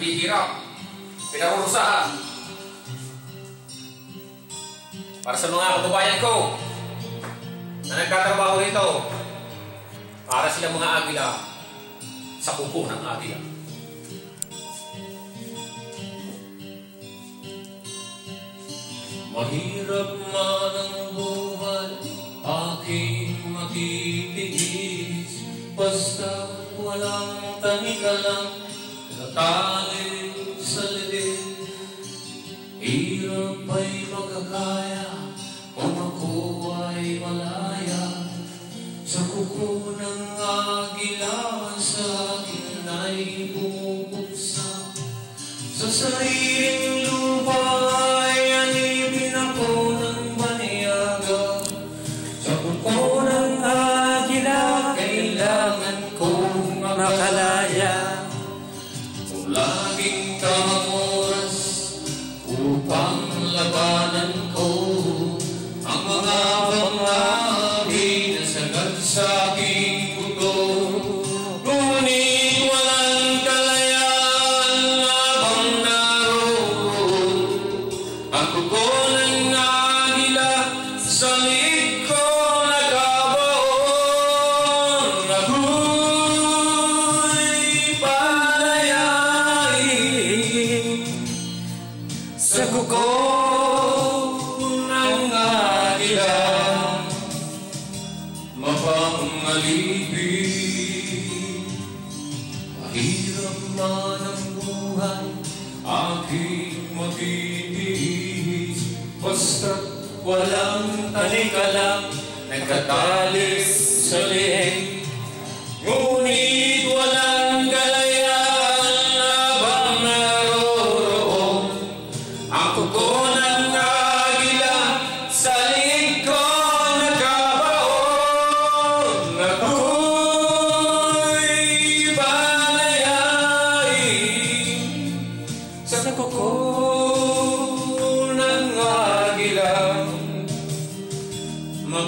naghihirap, pinarurusahan. Para sa mga kababayan ko na nagtatrabaho rito, para sila mga agila sa kuko ng agila. Mahirap man ang buhay, aking matitiis Basta walang tanika lang, natali sa liit Hirap ay magkakaya, kung ako ay malaya Sa kuko ng agila, sa akin ay bumubuksa Sa sariling lupa Ang kuko ng agila sa liig ko nagkabaon. Ako'y palayain sa kuko ng agila Mapangalibig Mahirap man ang buhay Aking Basta't walang tanika lang Nagkatalis sa liig Ngunit Na.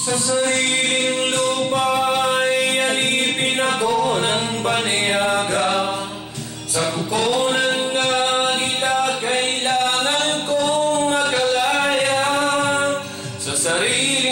Sa sariling lupa alipin ako ng baniyaga Sa kuko ng agila kailangan kong makalaya Sa sariling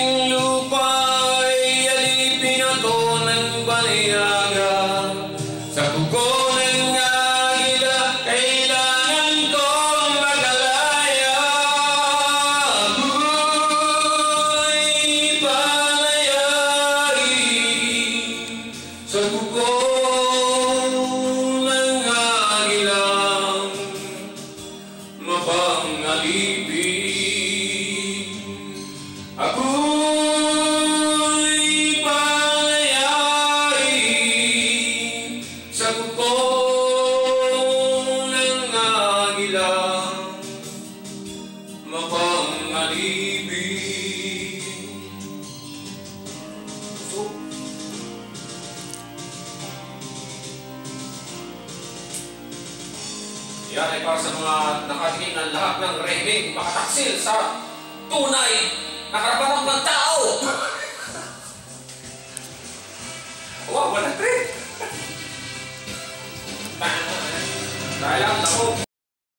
yan ay para sa mga nakatingin ng lahat ng rehing makataksil sa tunay na karapatang ng tao. wow, wala trip.